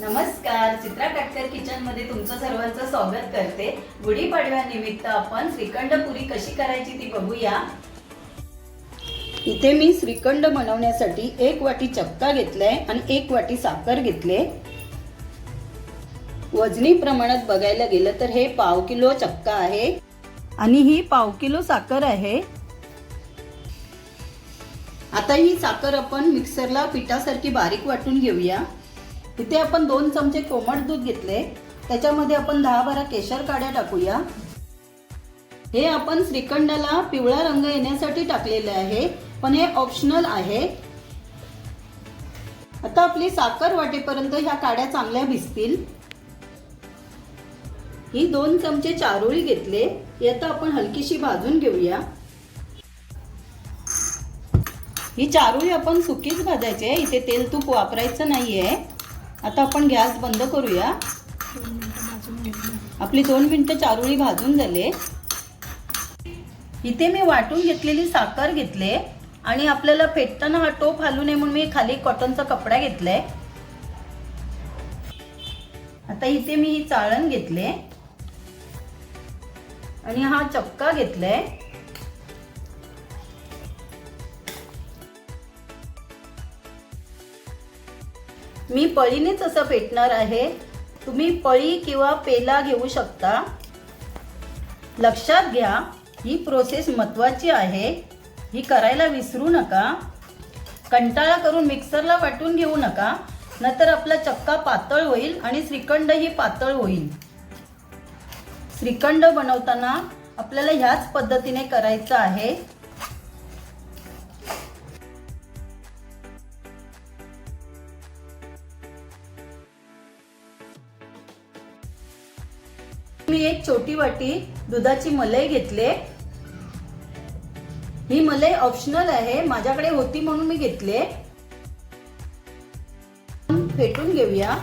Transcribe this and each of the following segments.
नमस्कार चित्रा कटकर किचनमध्ये तुमचं सर्वांचं स्वागत करते. गुढीपाडव्यानिमित्त आपण श्रीखंड पुरी कशी करायची ती बघूया. इथे मी श्रीखंड बनवण्यासाठी एक वाटी चक्का घेतलाय आणि एक वाटी साखर घेतले. वजनी प्रमाणात बघायला गेलं तर हे पाव किलो चक्का आहे आणि ही पाव किलो साखर आहे. आता ही साखर आपण मिक्सरला पिठासारखी बारीक वाटून घेऊया. इथे आपण दोन चमचे कोमट दूध घेतले. त्याच्यामध्ये आपण दहा बारा केशर काड्या टाकूया. हे आपण श्रीखंडाला पिवळा रंग येण्यासाठी टाकलेले आहे. पण हे ऑप्शनल आहे. आता आपली साखर वाटेपर्यंत ह्या काड्या चांगल्या भिजतील. ही दोन चमचे चारोळी घेतले. ही आता आपण हलकीशी भाजून घेऊया. ही चारोळी आपण सुकीच भाजायची आहे. इथे तेल तूप वापरायचं आहे आता आपण गॅस बंद करूया. आपली दोन मिनटं चारोळी भाजून झाले. इथे मी वाटून घेतलेली साखर घेतले आणि आपल्याला फेटताना हा टोप हालू नये म्हणून मी खाली कॉटनचा कपडा घेतलाय. आता इथे मी ही चाळण घेतले. आणि हा चक्का घेतलाय. मी पळीनेच असं फेटणार आहे. तुम्ही पळी किंवा पेला घेऊ शकता. लक्षात घ्या ही प्रोसेस महत्त्वाची आहे. ही करायला विसरू नका. कंटाळा करून मिक्सरला वाटून घेऊ नका. नंतर आपला चक्का पातळ होईल आणि श्रीखंड ही पातळ होईल. श्रीखंड बनवताना आपल्याला ह्याच पद्धतीने करायचं आहे. मी एक छोटी वाटी दुधाची मलाई घेतले. ही मलई ऑप्शनल आहे माझ्याकडे होती म्हणून मी घेतले. फेटून घेऊया.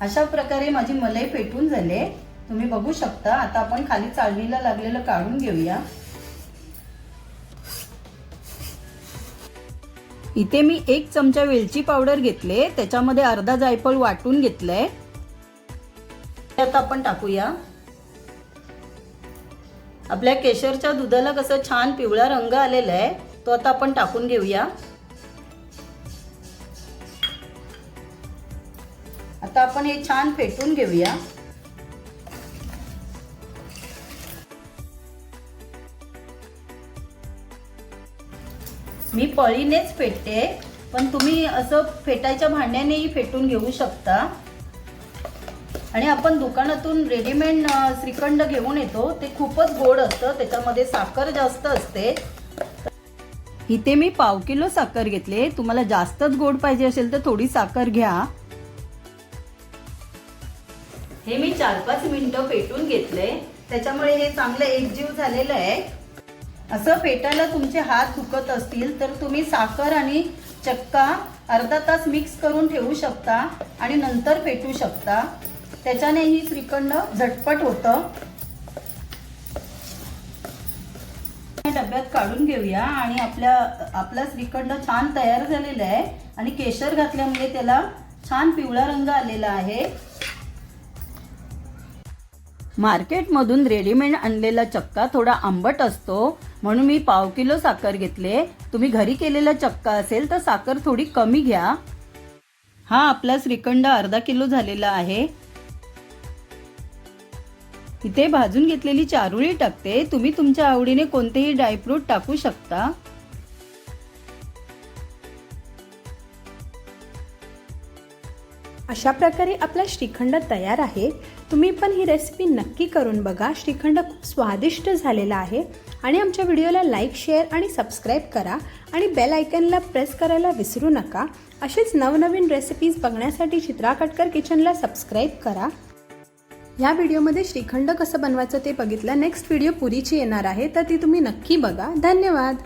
अशा प्रकारे माझी मलई फेटून झाले. तुम्ही बघू शकता. आता आपण खाली चाळणीला लागलेलं काढून घेऊया. इथे मी एक चमचा वेलची पावडर घेतले. त्याच्यामध्ये अर्धा जायफळ वाटून घेतलंय. ते आता आपण टाकूया. आपल्या केशरच्या दुधाला कसं छान पिवळा रंग आलेला आहे तो आता आपण टाकून घेऊया. आता आपण हे छान फेटून घेऊया. मी पळीनेच फेटते पण तुम्ही असं फेटायच्या भांड्यानेही फेटून घेऊ शकता. आणि आपण दुकानातून रेडीमेड श्रीखंड घेऊन येतो. ते खूपच गोड असतं त्याच्यामध्ये साखर जास्त असते. इथे मी पाव किलो साखर घेतले. तुम्हाला जास्तच गोड पाहिजे असेल तर थोडी साखर घ्या. हे मी चार पाच मिनिटं फेटून घेतले. त्याच्यामुळे हे चांगलं एकजीव झालेलं आहे. असं फेटायला तुमचे हात दुखत असतील तर तुम्ही साखर आणि चक्का अर्धा तास मिक्स करून ठेवू शकता आणि नंतर फेटू शकता. त्याच्याने ही श्रीखंड झटपट होतं. डब्यात काढून घेऊया आणि आपल्या आपला श्रीखंड छान तयार झालेला आहे आणि केशर घातल्यामुळे त्याला छान पिवळा रंग आलेला आहे. मार्केटमधून रेडीमेड आणलेला चक्का थोडा आंबट असतो. म्हणून मी पाव किलो साखर घेतले. तुम्ही घरी केलेला चक्का असेल तर साखर थोडी कमी घ्या. हा आपला श्रीखंड अर्धा किलो झालेला आहे. इथे भाजून घेतलेली चारुळी टाकते. तुम्ही तुमच्या आवडीने कोणतेही ड्रायफ्रूट टाकू शकता. अशा प्रकारे आपला श्रीखंड तयार आहे. तुम्ही पण ही रेसिपी नक्की करून बघा. श्रीखंड खूप स्वादिष्ट झालेला आहे. आणि आमच्या व्हिडिओला लाईक शेअर आणि सबस्क्राईब करा आणि बेल आयकनला प्रेस करायला विसरू नका. असेच नवनवीन रेसिपीज बघण्यासाठी चित्रा कटकर किचनला सबस्क्राईब करा. या व्हिडिओमध्ये श्रीखंड कसं बनवायचं ते बघितलं. नेक्स्ट व्हिडिओ पुरीची येणार आहे तर ती तुम्ही नक्की बघा. धन्यवाद!